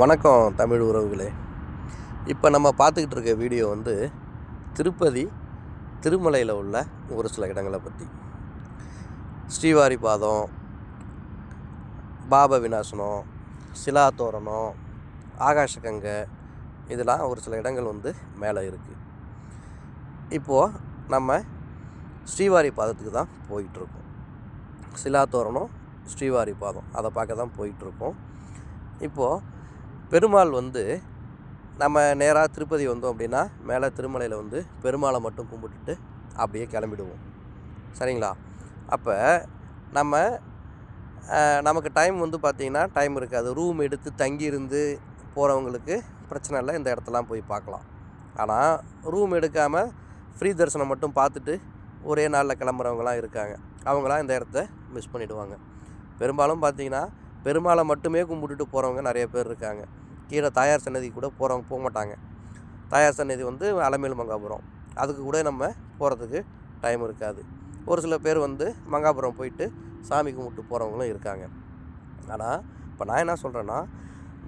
வணக்கம் தமிழ் உறவுகளே. இப்போ நம்ம பார்த்துக்கிட்டு இருக்க வீடியோ வந்து திருப்பதி திருமலையில் உள்ள ஒரு சில இடங்களை பற்றி ஸ்ரீவாரிபாதம் பாப விநாசனம் சிலாத்தோரணம் ஆகாஷகங்கை இதெல்லாம் ஒரு சில இடங்கள் வந்து மேலே இருக்குது இப்போது நம்ம ஸ்ரீவாரி பாதத்துக்கு தான் போயிட்டுருக்கோம் சிலாத்தோரணம் ஸ்ரீவாரி பாதம் அதை பார்க்க தான் போயிட்டுருக்கோம் இப்போது பெருமாள் வந்து நம்ம நேராக திருப்பதி வந்தோம் அப்படின்னா மேலே திருமலையில் வந்து பெருமாளை மட்டும் கும்பிட்டுட்டு அப்படியே கிளம்பிடுவோம். சரிங்களா? அப்போ நம்ம நமக்கு டைம் வந்து பார்த்திங்கன்னா டைம் இருக்காது. ரூம் எடுத்து தங்கியிருந்து போகிறவங்களுக்கு பிரச்சனை இல்லை. இந்த இடத்தெல்லாம் போய் பார்க்கலாம். ஆனால் ரூம் எடுக்காமல் ஃப்ரீ தரிசனம் மட்டும் பார்த்துட்டு ஒரே நாளில் கிளம்புறவங்களாம் இருக்காங்க. அவங்களாம் இந்த இடத்த மிஸ் பண்ணிவிடுவாங்க பெரும்பாலும் பார்த்தீங்கன்னா பெருமாளை மட்டுமே கும்பிட்டுட்டு போகிறவங்க நிறைய பேர் இருக்காங்க. கீழே தாயார் சன்னதி கூட போகிறவங்க போக மாட்டாங்க. தாயார் சன்னதி வந்து அலமேல் மங்காபுரம். அதுக்கு கூட நம்ம போகிறதுக்கு டைம் இருக்காது. ஒரு சில பேர் வந்து மங்காபுரம் போயிட்டு சாமி கும்பிட்டு போகிறவங்களும் இருக்காங்க. ஆனால் இப்போ நான் என்ன சொல்கிறேன்னா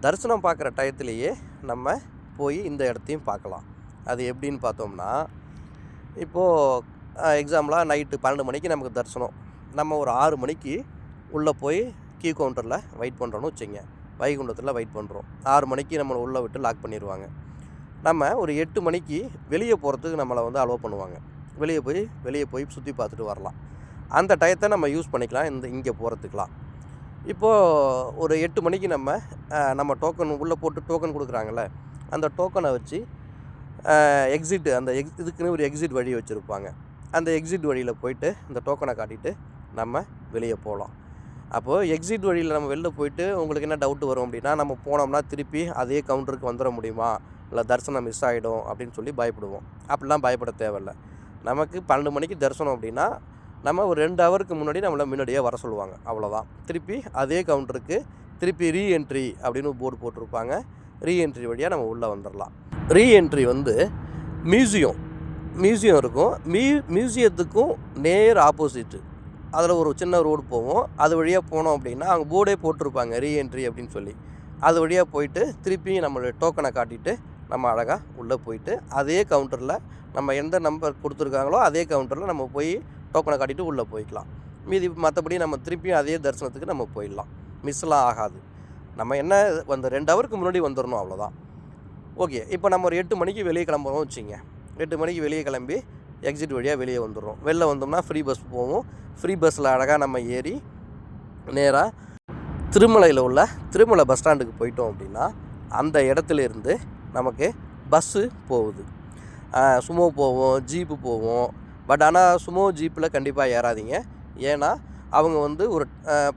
தரிசனம் பார்க்குற டயத்துலேயே நம்ம போய் இந்த இடத்தையும் பார்க்கலாம். அது எப்படின்னு பார்த்தோம்னா இப்போது எக்ஸாம்பிளாக நைட்டு பன்னெண்டு மணிக்கு நமக்கு தரிசனம். நம்ம ஒரு ஆறு மணிக்கு உள்ளே போய் கியூ கவுண்டரில் வெயிட் பண்ணுறோன்னு வச்சுங்க வைகுண்டத்தில் வெயிட் பண்ணுறோம் ஆறு மணிக்கு நம்மளை உள்ளே விட்டு லாக் பண்ணிடுவாங்க நம்ம ஒரு எட்டு மணிக்கு வெளியே போகிறதுக்கு நம்மளை வந்து அலோவ் பண்ணுவாங்க. வெளியே போய் வெளியே போய் சுற்றி பார்த்துட்டு வரலாம். அந்த டயத்தை நம்ம யூஸ் பண்ணிக்கலாம். இந்த இங்கே போகிறதுக்கெலாம் இப்போது ஒரு எட்டு மணிக்கு நம்ம நம்ம டோக்கன் உள்ளே போட்டு டோக்கன் கொடுக்குறாங்கல்ல. அந்த டோக்கனை வச்சு எக்ஸிட் அந்த எக்ஸ் இதுக்குன்னு ஒரு எக்ஸிட் வழி வச்சுருப்பாங்க. அந்த எக்ஸிட் வழியில் போயிட்டு இந்த டோக்கனை காட்டிட்டு நம்ம வெளியே போகலாம். அப்போது எக்ஸிட் வழியில் நம்ம வெளில போயிட்டு உங்களுக்கு என்ன டவுட் வரும் அப்படின்னா நம்ம போனோம்னா திருப்பி அதே கவுண்டருக்கு வந்துட முடியுமா? இல்லை தரிசனம் மிஸ் ஆகிடும் அப்படின்னு சொல்லி பயப்படுவோம். அப்படிலாம் பயப்பட தேவையில்ல. நமக்கு பன்னெண்டு மணிக்கு தரிசனம் அப்படின்னா நம்ம ஒரு ரெண்டு ஹவருக்கு முன்னாடி நம்மளை முன்னாடியே வர சொல்லுவாங்க. அவ்வளோதான் திருப்பி அதே கவுண்டருக்கு திருப்பி ரீஎன்ட்ரி அப்படின்னு போர்டு போட்டிருப்பாங்க. ரீஎன்ட்ரி வழியாக நம்ம உள்ளே வந்துடலாம் ரீஎன்ட்ரி வந்து மியூசியம் மியூசியம் இருக்கும். மியூ மியூசியத்துக்கும் நேர் ஆப்போசிட்டு அதில் ஒரு சின்ன ரோடு போவோம். அது வழியாக போனோம் அப்படின்னா அவங்க போர்டே போட்டிருப்பாங்க ரீஎன்ட்ரி அப்படின்னு சொல்லி. அது வழியாக போயிட்டு திருப்பி நம்மளுடைய டோக்கனை காட்டிட்டு நம்ம அழகாக உள்ளே போயிட்டு அதே கவுண்டரில் நம்ம எந்த நம்பர் கொடுத்துருக்காங்களோ அதே கவுண்டரில் நம்ம போய் டோக்கனை காட்டிட்டு உள்ளே போய்க்கலாம். மீதி மற்றபடி நம்ம திருப்பியும் அதே தரிசனத்துக்கு நம்ம போயிடலாம். மிஸ்லாம் ஆகாது. நம்ம என்ன அந்த ரெண்டு ஹவருக்கு முன்னாடி வந்துடணும் அவ்வளோதான் ஓகே இப்போ நம்ம ஒரு எட்டு மணிக்கு வெளியே கிளம்புறோம் வச்சுங்க எட்டு மணிக்கு வெளியே கிளம்பி எக்ஸிட் வழியாக வெளியே வந்துடுறோம். வெளில வந்தோம்னா ஃப்ரீ பஸ் போவோம். ஃப்ரீ பஸ்ஸில் அழகாக நம்ம ஏறி நேராக திருமலையில் உள்ள திருமலை பஸ் ஸ்டாண்டுக்கு போயிட்டோம் அப்படின்னா அந்த இடத்துல இருந்து நமக்கு பஸ்ஸு போகுது. சுமோ போவோம் ஜீப்பு போவோம். பட் ஆனால் சுமோ ஜீப்பில் கண்டிப்பாக ஏறாதீங்க. ஏன்னா அவங்க வந்து ஒரு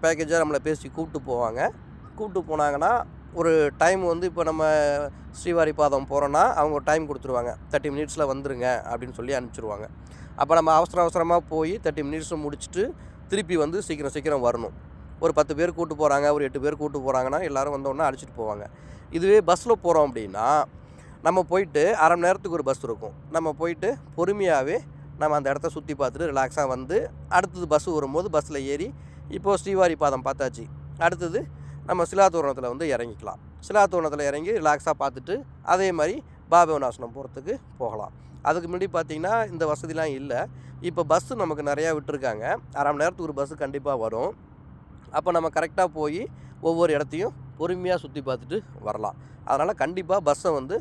பேக்கேஜாக நம்மளை பேசி கூப்பிட்டு போவாங்க. கூப்பிட்டு போனாங்கன்னா ஒரு டைம் வந்து இப்போ நம்ம ஸ்ரீவாரி பாதம் போகிறோன்னா அவங்க ஒரு டைம் கொடுத்துருவாங்க. தேர்ட்டி மினிட்ஸில் வந்துருங்க அப்படின்னு சொல்லி அனுப்பிச்சிருவாங்க. அப்போ நம்ம அவசர அவசரமாக போய் தேர்ட்டி மினிட்ஸும் முடிச்சுட்டு திருப்பி வந்து சீக்கிரம் சீக்கிரம் வரணும். ஒரு பத்து பேர் கூட்டு போகிறாங்க ஒரு எட்டு பேர் கூட்டு போகிறாங்கன்னா எல்லோரும் வந்தோடனே அழைச்சிட்டு போவாங்க. இதுவே பஸ்ஸில் போகிறோம் அப்படின்னா நம்ம போயிட்டு அரை மணி நேரத்துக்கு ஒரு பஸ் இருக்கும். நம்ம போயிட்டு பொறுமையாகவே நம்ம அந்த இடத்த சுற்றி பார்த்துட்டு ரிலாக்ஸாக வந்து அடுத்தது பஸ் வரும்போது பஸ்ஸில் ஏறி இப்போது ஸ்ரீவாரி பாதம் பார்த்தாச்சு. அடுத்தது நம்ம சிலாத்தூரணத்தில் வந்து இறங்கிக்கலாம். சிலாத்தூரணத்தில் இறங்கி ரிலாக்ஸாக பார்த்துட்டு அதே மாதிரி பாபவநாசனம் போகிறதுக்கு போகலாம். அதுக்கு முன்னாடி பார்த்திங்கன்னா இந்த வசதிலாம் இல்லை. இப்போ பஸ்ஸு நமக்கு நிறையா விட்டுருக்காங்க. அரை மணி நேரத்துக்கு ஒரு பஸ்ஸு கண்டிப்பாக வரும். அப்போ நம்ம கரெக்டாக போய் ஒவ்வொரு இடத்தையும் பொறுமையாக சுற்றி பார்த்துட்டு வரலாம். அதனால் கண்டிப்பாக பஸ்ஸை வந்து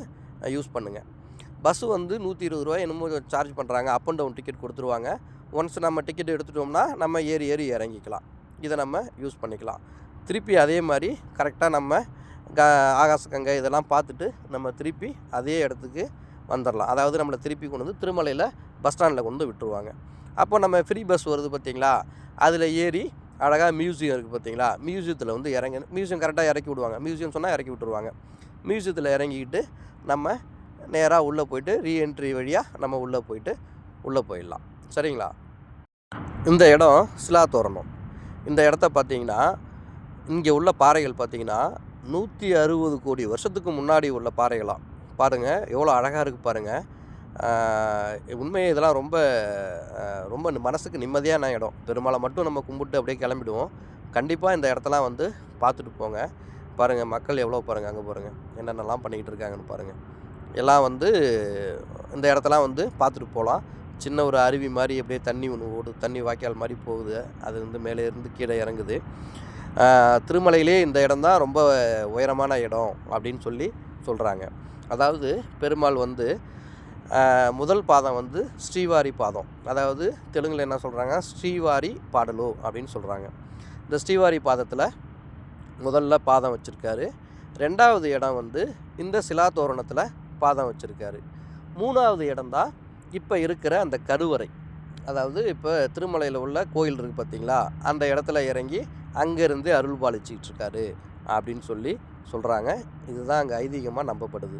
யூஸ் பண்ணுங்கள் பஸ்ஸு வந்து நூற்றி இருபது ரூபாய் என்னமோ சார்ஜ் பண்ணுறாங்க அப் அண்ட் டவுன் டிக்கெட் கொடுத்துருவாங்க. ஒன்ஸ் நம்ம டிக்கெட் எடுத்துட்டோம்னா நம்ம ஏறி ஏறி இறங்கிக்கலாம். இதை நம்ம யூஸ் பண்ணிக்கலாம். திருப்பி அதே மாதிரி கரெக்டாக நம்ம க ஆகாசகங்கை இதெல்லாம் பார்த்துட்டு நம்ம திருப்பி அதே இடத்துக்கு வந்துடலாம். அதாவது நம்மளை திருப்பி கொண்டு வந்து திருமலையில் பஸ் ஸ்டாண்டில் கொண்டு விட்டுருவாங்க. அப்போ நம்ம ஃப்ரீ பஸ் வருது பார்த்திங்களா? அதில் ஏறி அழகாக மியூசியம் இருக்குது பார்த்தீங்களா? மியூசியத்தில் வந்து இறங்கி மியூசியம் கரெக்டாக இறக்கி விடுவாங்க. மியூசியம் சொன்னால் இறக்கி விட்டுருவாங்க. மியூசியத்தில் இறங்கிக்கிட்டு நம்ம நேராக உள்ளே போயிட்டு ரீஎன்ட்ரி வழியாக நம்ம உள்ளே போயிட்டு உள்ளே போயிடலாம். சரிங்களா? இந்த இடம் சிலா தோரணம் இந்த இடத்த பார்த்தீங்கன்னா இங்கே உள்ள பாறைகள் பார்த்திங்கன்னா நூற்றி அறுபது கோடி வருஷத்துக்கு முன்னாடி உள்ள பாறைகளாம். பாருங்கள் எவ்வளோ அழகாக இருக்குது பாருங்கள் உண்மையை இதெல்லாம் ரொம்ப ரொம்ப மனசுக்கு நிம்மதியான இடம். பெருமாளை மட்டும் நம்ம கும்பிட்டு அப்படியே கிளம்பிடுவோம். கண்டிப்பாக இந்த இடத்தெல்லாம் வந்து பார்த்துட்டு போங்க. பாருங்கள் மக்கள் எவ்வளோ பாருங்கள் அங்கே பாருங்கள் என்னென்னலாம் பண்ணிக்கிட்டு இருக்காங்கன்னு பாருங்கள் எல்லாம் வந்து இந்த இடத்தெல்லாம் வந்து பார்த்துட்டு போகலாம். சின்ன ஒரு அருவி மாதிரி அப்படியே தண்ணி ஒன்று ஓடு தண்ணி வாய்க்கால் மாதிரி போகுது. அது வந்து மேலே இருந்து கீழே இறங்குது. திருமலையிலே இந்த இடம் தான் ரொம்ப உயரமான இடம் அப்படின்னு சொல்லி சொல்கிறாங்க அதாவது பெருமாள் வந்து முதல் பாதம் வந்து ஸ்ரீவாரி பாதம். அதாவது தெலுங்கில் என்ன சொல்கிறாங்க ஸ்ரீவாரி பாடலு அப்படின்னு சொல்கிறாங்க இந்த ஸ்ரீவாரி பாதத்தில் முதல்ல பாதம் வச்சுருக்காரு. ரெண்டாவது இடம் வந்து இந்த சிலா தோரணத்தில் பாதம் வச்சுருக்காரு. மூணாவது இடம் தான் இப்போ இருக்கிற அந்த கருவறை. அதாவது இப்போ திருமலையில் உள்ள கோயில் இருக்குது பார்த்தீங்களா அந்த இடத்துல இறங்கி அங்கேருந்து அருள் பாலிச்சிக்கிட்டு இருக்காரு அப்படின்னு சொல்லி சொல்கிறாங்க இதுதான் அங்கே ஐதீகமாக நம்பப்படுது.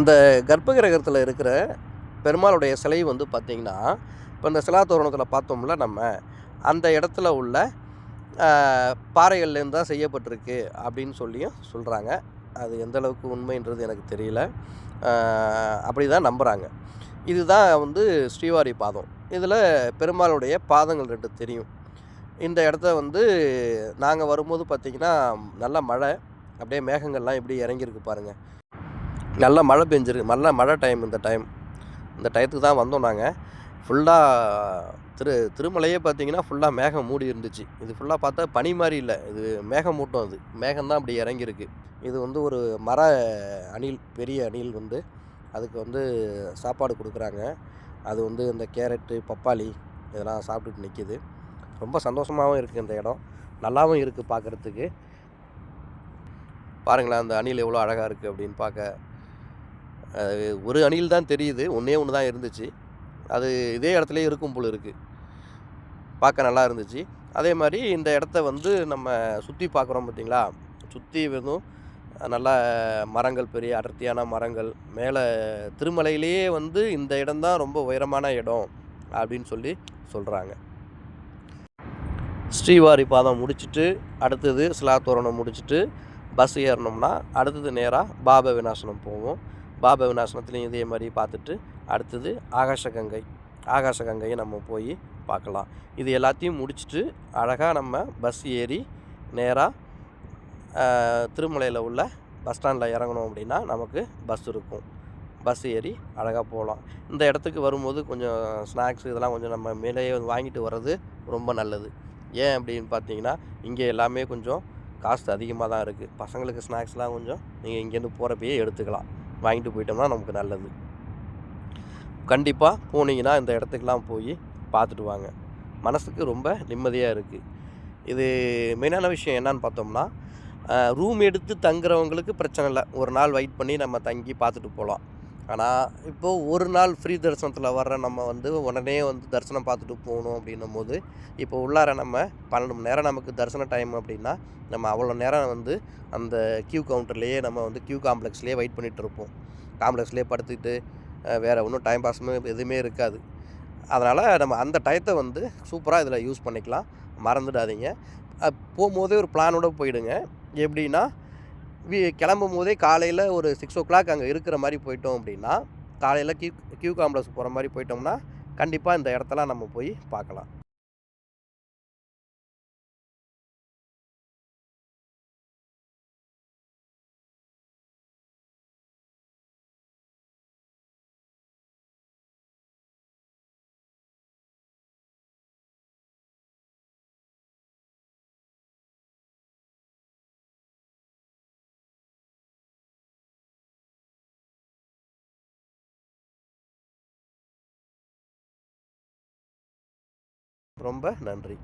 இந்த கர்ப்ப கிரகத்தில் இருக்கிற பெருமாளுடைய சிலை வந்து பார்த்திங்கன்னா இப்போ இந்த சிலா தோரணத்தில் பார்த்தோம்ல நம்ம அந்த இடத்துல உள்ள பாறைகள்லேருந்து தான் செய்யப்பட்டிருக்கு அப்படின்னு சொல்லியும் சொல்கிறாங்க அது எந்த அளவுக்கு உண்மைன்றது எனக்கு தெரியல. அப்படி தான் நம்புகிறாங்க இதுதான் வந்து ஸ்ரீவாரி பாதம். இதில் பெருமாளுடைய பாதங்கள் ரெண்டு தெரியும். இந்த இடத்த வந்து நாங்கள் வரும்போது பார்த்திங்கன்னா நல்ல மழை அப்படியே மேகங்கள்லாம் எப்படி இறங்கியிருக்கு பாருங்கள் நல்ல மழை பெஞ்சிருக்கு. நல்ல மழை டைம் இந்த டைம் இந்த டயத்துக்கு தான் வந்தோம் நாங்கள் ஃபுல்லாக திரு திருமலையே பார்த்தீங்கன்னா ஃபுல்லாக மேகம் மூடி இருந்துச்சு. இது ஃபுல்லாக பார்த்தா பனி மாதிரி இல்லை. இது மேகம் மூட்டம் அது. மேகம் தான் அப்படி இறங்கியிருக்கு. இது வந்து ஒரு மர அணில் பெரிய அணில் வந்து அதுக்கு வந்து சாப்பாடு கொடுக்குறாங்க. அது வந்து இந்த கேரட்டு பப்பாளி இதெல்லாம் சாப்பிட்டுட்டு நிற்கிது ரொம்ப சந்தோஷமாகவும் இருக்குது இந்த இடம். நல்லாவும் இருக்குது பார்க்குறதுக்கு பாருங்களேன் அந்த அணில் எவ்வளோ அழகாக இருக்குது அப்படின்னு பார்க்க அது ஒரு அணில் தான் தெரியுது ஒன்றே ஒன்று தான் இருந்துச்சு. அது இதே இடத்துல இருக்கும் போல் இருக்குது பார்க்க நல்லா இருந்துச்சு. அதே மாதிரி இந்த இடத்த வந்து நம்ம சுற்றி பார்க்குறோம் பார்த்தீங்களா சுற்றி வெறும் நல்ல மரங்கள் பெரிய அடர்த்தியான மரங்கள் மேலே திருமலையிலேயே வந்து இந்த இடம்தான் ரொம்ப உயரமான இடம் அப்படின்னு சொல்லி சொல்கிறாங்க ஸ்ரீவாரி பாதம் முடிச்சுட்டு அடுத்தது சிலாத்தோரணம் முடிச்சுட்டு பஸ் ஏறினோம்னா அடுத்தது நேராக பாப விநாசனம் போவோம். பாப விநாசனத்துலேயும் இதே மாதிரி பார்த்துட்டு அடுத்தது ஆகாஷகங்கை ஆகாஷகங்கையை நம்ம போய் பார்க்கலாம். இது எல்லாத்தையும் முடிச்சுட்டு அழகாக நம்ம பஸ் ஏறி நேராக திருமலையில் உள்ள பஸ் ஸ்டாண்டில் இறங்கணும் அப்படின்னா நமக்கு பஸ் இருக்கும். பஸ் ஏறி அழகாக போகலாம். இந்த இடத்துக்கு வரும்போது கொஞ்சம் ஸ்நாக்ஸ் இதெல்லாம் கொஞ்சம் நம்ம மேலேயே வாங்கிட்டு வர்றது ரொம்ப நல்லது. ஏன் அப்படின்னு பார்த்தீங்கன்னா இங்கே எல்லாமே கொஞ்சம் காஸ்ட் அதிகமாக தான் இருக்குது பசங்களுக்கு ஸ்நாக்ஸ்லாம் கொஞ்சம் நீங்கள் இங்கேருந்து போகிறப்பயே எடுத்துக்கலாம். வாங்கிட்டு போயிட்டோம்னா நமக்கு நல்லது. கண்டிப்பாக போனீங்கன்னா இந்த இடத்துக்கெலாம் போய் பார்த்துட்டு வாங்க. மனசுக்கு ரொம்ப நிம்மதியாக இருக்குது இது மெயினான விஷயம் என்னன்னு பார்த்தோம்னா ரூம் எடுத்து தங்குறவங்களுக்கு பிரச்சனை இல்லை. ஒரு நாள் வெயிட் பண்ணி நம்ம தங்கி பார்த்துட்டு போகலாம் ஆனால் இப்போது ஒரு நாள் ஃப்ரீ தரிசனத்தில் வர்ற நம்ம வந்து உடனே வந்து தரிசனம் பார்த்துட்டு போகணும் அப்படின்னும் போது இப்போ உள்ளார நம்ம பன்னெண்டு மணி நேரம் நமக்கு தரிசன டைம் அப்படின்னா நம்ம அவ்வளோ நேரம் வந்து அந்த கியூ கவுண்டர்லேயே நம்ம வந்து கியூ காம்ப்ளெக்ஸ்லேயே வெயிட் பண்ணிகிட்டு இருப்போம். காம்ப்ளெக்ஸ்லேயே படுத்துக்கிட்டு வேறு ஒன்றும் டைம் பாஸுமே எதுவுமே இருக்காது. அதனால் நம்ம அந்த டயத்தை வந்து சூப்பராக இதில் யூஸ் பண்ணிக்கலாம். மறந்துடாதீங்க. போகும்போதே ஒரு பிளானோடு போயிடுங்க. எப்படின்னா கிளம்பும் போதே காலையில் ஒரு சிக்ஸ் ஓ கிளாக் அங்கே இருக்கிற மாதிரி போயிட்டோம் அப்படின்னா காலையில் கியூ கியூ காம்ப்ளெக்ஸ் போகிற மாதிரி போயிட்டோம்னா கண்டிப்பாக இந்த இடத்தெல்லாம் நம்ம போய் பார்க்கலாம். ரொம்ப நன்றி.